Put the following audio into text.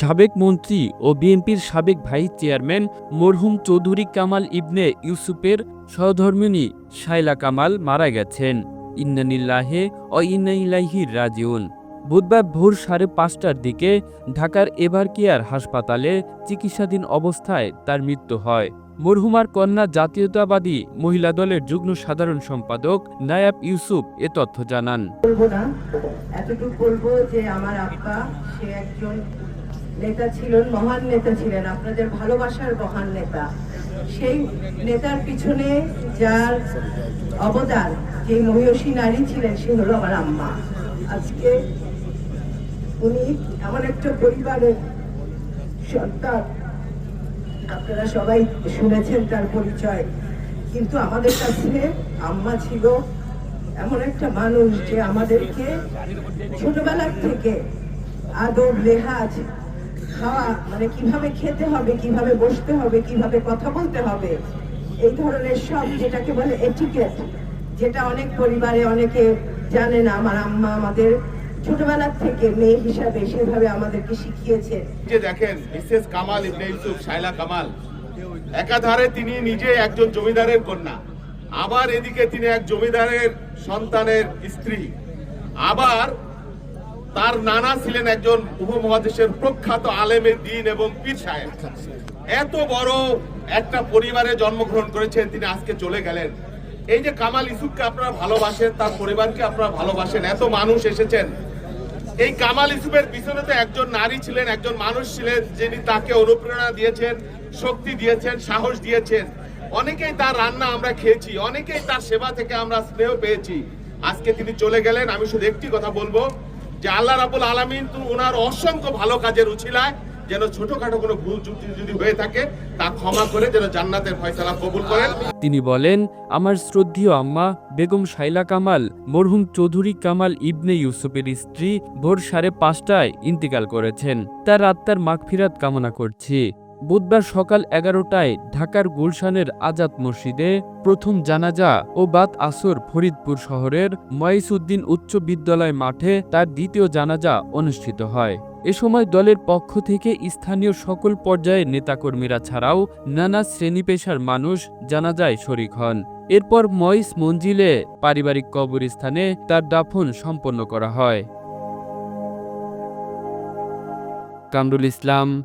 সাবেক মন্ত্রী ও বিএনপির সাবেক ভাইস চেয়ারম্যান মরহুম চৌধুরী কামাল ইবনে ইউসুফের সহধর্মিনী শাইলা কামাল মারা গেছেন। ইন্নানিল্লাহে ও ইন্নাইলাহি রাজিউন। বুধবার ভোর সাড়ে পাঁচটার দিকে ঢাকার এভারকেয়ার হাসপাতালে চিকিৎসাধীন অবস্থায় তার মৃত্যু হয়। মরহুমার কন্যা জাতীয়তাবাদী মহিলা দলের যুগ্ম সাধারণ সম্পাদক নায়াব ইউসুফ এ তথ্য জানান। বলব না, এতটুকু বলব যে আমার আব্বা, সে একজন নেতা ছিলেন, মহান নেতা ছিলেন, আপনাদের ভালোবাসার মহান নেতা। সেই নেতার পিছনে যার অবদান যে মহিষী নারী ছিলেন, সে হলো আমার আম্মা। আজকে উনি এমন একটা পরিবারের সন্তান। আপনারা সবাই শুনেছেন তার পরিচয়। কিন্তু আমাদের কাছে আম্মা ছিল এমন একটা মানুষ যে আমাদেরকে ছোটবেলার থেকে আদব, লেহাজ খাওয়া মানে কীভাবে খেতে হবে, কীভাবে বসতে হবে, কীভাবে কথা বলতে হবে, এই ধরনের সব যেটাকে বলে এটিকেট যেটা অনেক পরিবারে অনেকে জানে না। আমার আম্মা আমাদের ছোটবেলার থেকে মেয়ে হিসাবে সেভাবে আমাদেরকে যে দেখেন, মিসেস কামাল কামাল, একাধারে তিনি নিজে একজন জমিদারের কন্যা। আবার এদিকে তিনি এক জমিদারের সন্তানের স্ত্রী। আবার তার নানা ছিলেন একজন উপমহাদেশের প্রখ্যাত আলেমে দিন এবং পীর সাহেব। এত বড় একটা পরিবারে জন্মগ্রহণ করেছেন, তিনি আজকে চলে গেলেন। এই যে কামাল ইসুফকে আপনারা ভালোবাসেন, তার পরিবারকে আপনারা ভালোবাসেন, এত মানুষ এসেছেন। এই কামাল ইসুফের পিছনে তো একজন নারী ছিলেন, একজন মানুষ ছিলেন, যিনি তাকে অনুপ্রেরণা দিয়েছেন, শক্তি দিয়েছেন, সাহস দিয়েছেন। অনেকেই তার রান্না আমরা খেয়েছি, অনেকেই তার সেবা থেকে আমরা স্নেহ পেয়েছি। আজকে তিনি চলে গেলেন, আমি শুধু একটি কথা বলব যে আল্লাহ রাবুল আলমিন ওনার অসংখ্য ভালো কাজের উছিলায় যেন ছোটখাটো কোনো ভুল চুক্তি যদি হয়ে থাকে, তা ক্ষমা করে যেন জান্নাতের ফয়সালা কবুল করেন। তিনি বলেন, আমার শ্রদ্ধীয় আম্মা বেগম শাইলা কামাল, মরহুম চৌধুরী কামাল ইবনে ইউসুফের স্ত্রী ভোর সাড়ে পাঁচটায় ইন্তিকাল করেছেন। তার আত্মার মাগফিরাত কামনা করছি। বুধবার সকাল এগারোটায় ঢাকার গুলশানের আজাদ মসজিদে প্রথম জানাজা ও বাদ আসর ফরিদপুর শহরের ময়সুদ্দিন উচ্চ বিদ্যালয় মাঠে তার দ্বিতীয় জানাজা অনুষ্ঠিত হয়। এ সময় দলের পক্ষ থেকে স্থানীয় সকল পর্যায়ের নেতাকর্মীরা ছাড়াও নানা শ্রেণি পেশার মানুষ জানাজায় শরিক হন। এরপর ময়স মঞ্জিলে পারিবারিক কবরস্থানে তার দাফন সম্পন্ন করা হয়। Kamrul Islam